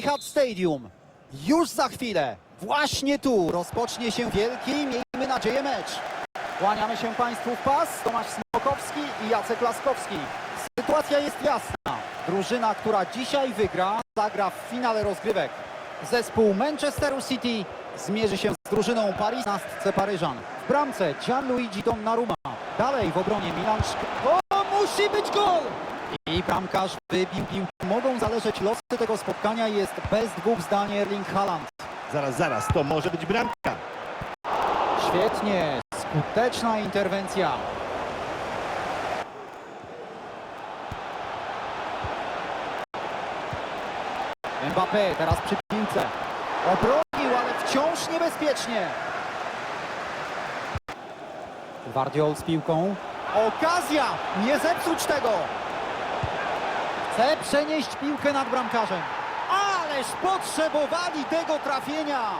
Etihad Stadium. Już za chwilę, właśnie tu rozpocznie się wielki, miejmy nadzieję, mecz. Kłaniamy się Państwu w pas. Tomasz Smokowski i Jacek Laskowski. Sytuacja jest jasna. Drużyna, która dzisiaj wygra, zagra w finale rozgrywek. Zespół Manchesteru City zmierzy się z drużyną Paris nastce Paryżan. W bramce Gianluigi Donnarumma. Dalej w obronie Milan O, musi być gol! I bramkarz wybił piłkę. Mogą zależeć losy tego spotkania. Jest bez dwóch zdań Erling Haaland. Zaraz, zaraz, to może być bramka. Świetnie, skuteczna interwencja. Mbappé teraz przy piłce. Obronił, ale wciąż niebezpiecznie. Guardiol z piłką. Okazja! Nie zepsuć tego! Chce przenieść piłkę nad bramkarzem. Ależ potrzebowali tego trafienia!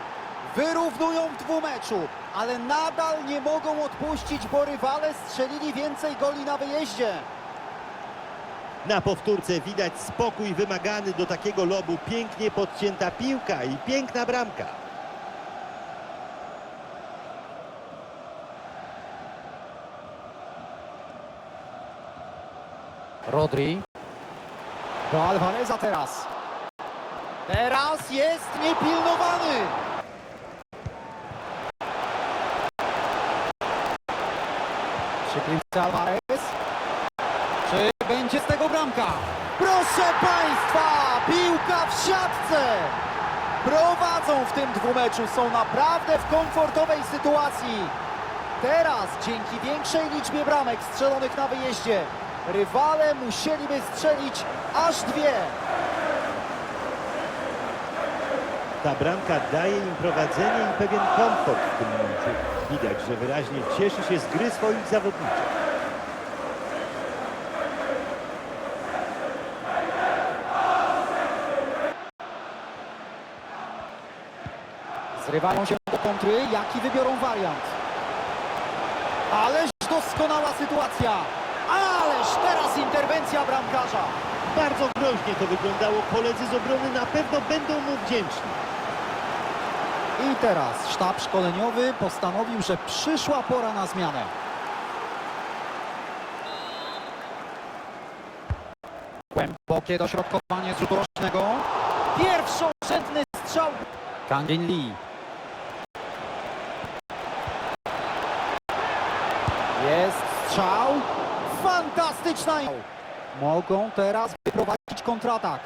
Wyrównują w dwumeczu, ale nadal nie mogą odpuścić, bo rywale strzelili więcej goli na wyjeździe. Na powtórce widać spokój wymagany do takiego lobu. Pięknie podcięta piłka i piękna bramka. Rodri. Do Alvareza teraz. Teraz jest niepilnowany. Przy piłce Alvarez. Czy będzie z tego bramka? Proszę Państwa, piłka w siatce. Prowadzą w tym dwumeczu, są naprawdę w komfortowej sytuacji. Teraz, dzięki większej liczbie bramek strzelonych na wyjeździe, rywale musieliby strzelić aż dwie. Ta bramka daje im prowadzenie i pewien komfort w tym momencie. Widać, że wyraźnie cieszy się z gry swoich zawodników. Zrywają się do kontry, jaki wybiorą wariant. Ależ doskonała sytuacja. Interwencja bramkarza. Bardzo groźnie to wyglądało. Koledzy z obrony na pewno będą mu wdzięczni. I teraz sztab szkoleniowy postanowił, że przyszła pora na zmianę. Głębokie dośrodkowanie z rzutu rocznego. Pierwszorzędny strzał. Kangin Lee. Jest strzał. Fantastyczna. Mogą teraz wyprowadzić kontratak.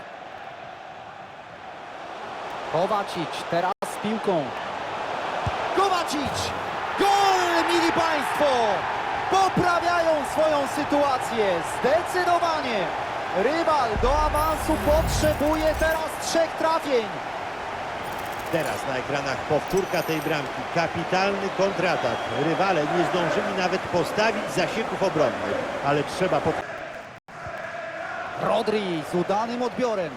Kowacic teraz z piłką. Kowacic! Gol, mili Państwo! Poprawiają swoją sytuację. Zdecydowanie. Rywal do awansu potrzebuje teraz trzech trafień. Teraz na ekranach powtórka tej bramki. Kapitalny kontratak. Rywale nie zdążyli nawet postawić zasieków obronnych, ale trzeba pod... Rodri z udanym odbiorem.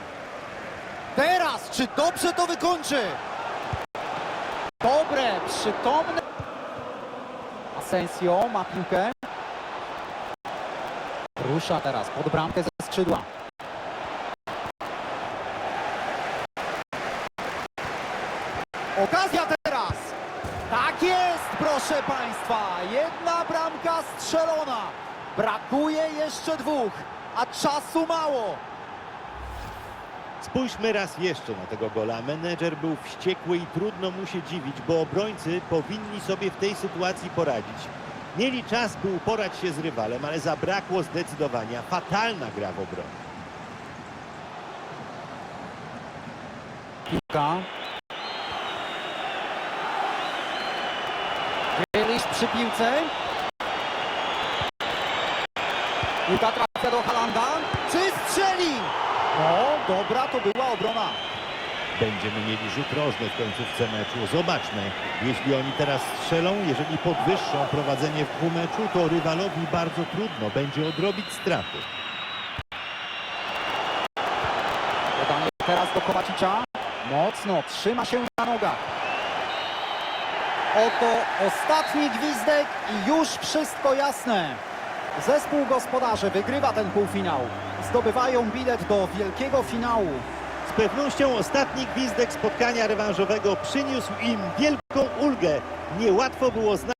Teraz, czy dobrze to wykończy? Dobre, przytomne. Asensio ma piłkę. Rusza teraz pod bramkę ze skrzydła. Okazja teraz! Tak jest, proszę Państwa! Jedna bramka strzelona. Brakuje jeszcze dwóch, a czasu mało. Spójrzmy raz jeszcze na tego gola. Menedżer był wściekły i trudno mu się dziwić, bo obrońcy powinni sobie w tej sytuacji poradzić. Mieli czas, by uporać się z rywalem, ale zabrakło zdecydowania. Fatalna gra w obronie. Piłka. Grealish przy piłce. Piłka trafia do Halanda. Czy strzeli? No, dobra to była obrona. Będziemy mieli rzut rożny w końcówce meczu. Zobaczmy, jeśli oni teraz strzelą, jeżeli podwyższą prowadzenie w dwumeczu, to rywalowi bardzo trudno będzie odrobić straty. Podanie teraz do Kowacicza. Mocno trzyma się na nogach. Oto ostatni gwizdek i już wszystko jasne. Zespół gospodarzy wygrywa ten półfinał. Zdobywają bilet do wielkiego finału. pewnością ostatni gwizdek spotkania rewanżowego przyniósł im wielką ulgę. Niełatwo było znaleźć